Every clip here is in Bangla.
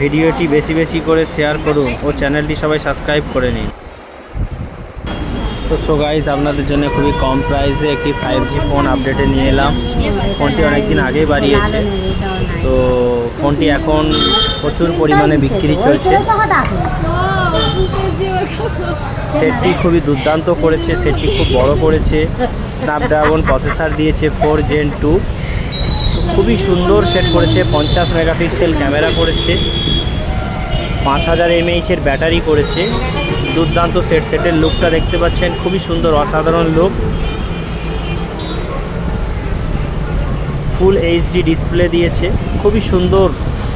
ভিডিওটি বেশি বেশি করে শেয়ার করুন ও চ্যানেলটি সবাই সাবস্ক্রাইব করে নিন। তো সো গাইজ আপনাদের জন্য খুবই কম প্রাইসে একটি ফাইভ জি ফোন আপডেটে নিয়ে এলাম। ফোনটি অনেক দিন আগেই বাড়িয়েছে। তো, ফোনটি এখন প্রচুর পরিমাণে বিক্রি চলছে। সেটটি খুবই দুর্দান্ত করেছে সেটটি খুব বড় করেছে। স্ন্যাপড্রাগন প্রসেসর দিয়েছে ফোর জেন টু খুবই সুন্দর সেট করেছে, পঞ্চাশ মেগাপিক্সেল ক্যামেরা করেছে। পাঁচ হাজার এমএইচের ব্যাটারি করেছে। দুর্দান্ত সেট সেটের লুকটা দেখতে পাচ্ছেন, খুবই সুন্দর, অসাধারণ লুক ফুল এইচডি ডিসপ্লে দিয়েছে, খুবই সুন্দর।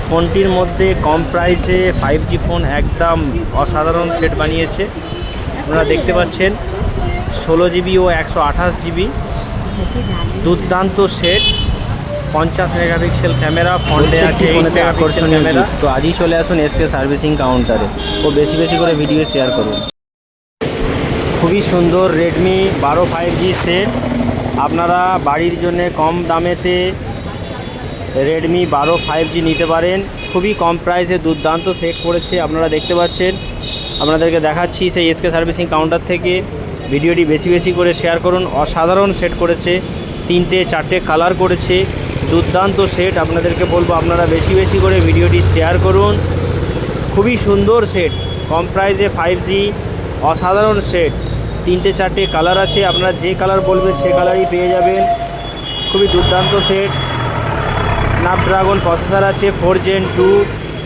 ফোনটির মধ্যে কম প্রাইসে ফাইভ জি ফোন একদম অসাধারণ সেট বানিয়েছে। আপনারা দেখতে পাচ্ছেন, ষোলো জিবি ও একশো আঠাশ জিবি দুর্দান্ত সেট পঞ্চাশ মেগাপিক্সেল ক্যামেরা ফ্রন্টে আছে ফোনেতে আকর্ষণীয় ক্যামেরা। তো আজই চলে আসুন এসকে সার্ভিসিং কাউন্টারে ও বেশি বেশি করে ভিডিও শেয়ার করুন। খুবই সুন্দর রেডমি বারো ফাইভ জি সেট আপনারা বাড়ির জন্য কম দামেতে রেডমি বারো ফাইভ জি নিতে পারেন। খুবই কম প্রাইসে দুর্দান্ত সেট করেছে আপনারা দেখতে পাচ্ছেন। আপনাদেরকে দেখাচ্ছি সেই এসকে সার্ভিসিং কাউন্টার থেকে। ভিডিওটি বেশি বেশি করে শেয়ার করুন। অসাধারণ সেট করেছে। তিনটে, চারটে কালার করেছে। দুর্দান্ত সেট আপনাদেরকে বলব, আপনারা বেশি বেশি করে ভিডিওটি শেয়ার করুন। খুবই সুন্দর সেট কম প্রাইসে ফাইভ জি অসাধারণ সেট তিনটে, চারটে কালার আছে, আপনারা যে কালার বলবেন সে কালারই পেয়ে যাবেন। খুবই দুর্দান্ত সেট স্ন্যাপড্রাগন প্রসেসার আছে ফোর জেন টু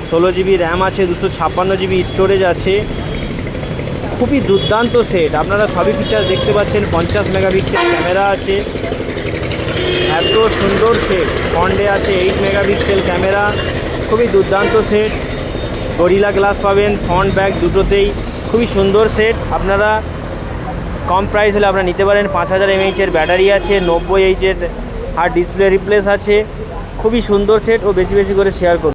ষোলো জিবি র্যাম আছে, দুশো ছাপ্পান্ন জিবি স্টোরেজ আছে। খুবই দুর্দান্ত সেট আপনারা সবই ফিচার্স দেখতে পাচ্ছেন, পঞ্চাশ মেগাপিক্সেল ক্যামেরা আছে। এত সুন্দর সেট ফন্ডে আছে এইট মেগাপিক্সেল ক্যামেরা খুবই দুর্দান্ত সেট গরিলা গ্লাস পাবেন ফ্রন্ট ব্যাক দুটোতেই। খুবই সুন্দর সেট আপনারা কম প্রাইস হলে আপনারা নিতে পারেন। পাঁচ হাজার এমএইচের ব্যাটারি আছে, নব্বই এইচের আর ডিসপ্লে রিপ্লেস আছে। খুবই সুন্দর সেট ও বেশি বেশি করে শেয়ার করুন।